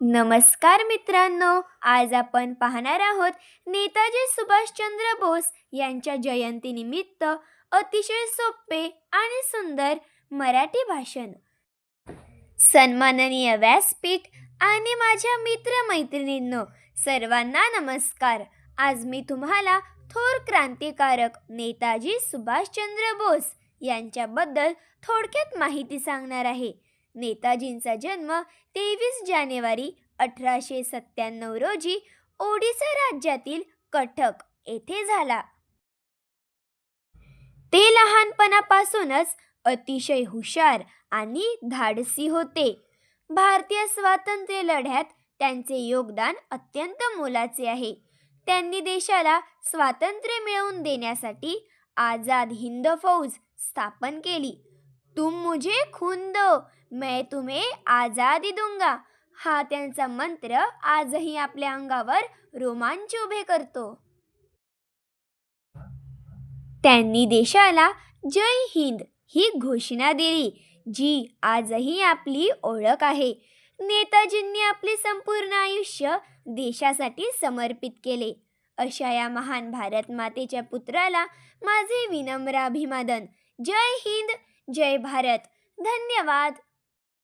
नमस्कार मित्रांनो आज आपण पाहणार आहोत नेताजी सुभाषचंद्र बोस यांच्या जयंतीनिमित्त अतिशय सोपे आणि सुंदर मराठी भाषण. सन्माननीय व्यासपीठ आणि माझ्या मित्रमैत्रिणींनो सर्वांना नमस्कार. आज मी तुम्हाला थोर क्रांतिकारक नेताजी सुभाषचंद्र बोस यांच्याबद्दल थोडक्यात माहिती सांगणार आहे. नेताजींचा जन्म तेवीस जानेवारी अठराशे सत्त्याण्णव रोजी ओडिसा राज्यातील कटक येथे झाला. ते लहानपणापासूनच अतिशय हुशार आणि धाडसी होते. भारतीय स्वातंत्र्य लढ्यात त्यांचे योगदान अत्यंत मोलाचे आहे. त्यांनी देशाला स्वातंत्र्य मिळवून देण्यासाठी आझाद हिंद फौज स्थापन केली. तुम मुझे खून दो मैं तुम्हें आझादी दूंगा। हा त्यांचा मंत्र आजही आपल्या अंगावर रोमांच उभे करतो. त्यांनी देशाला जय हिंद ही घोषणा दिली जी आजही आपली ओळख आहे. नेताजींनी आपले संपूर्ण आयुष्य देशासाठी समर्पित केले. अशा या महान भारत मातेच्या पुत्राला माझे विनम्र अभिवादन. जय हिंद! जय भारत. धन्यवाद.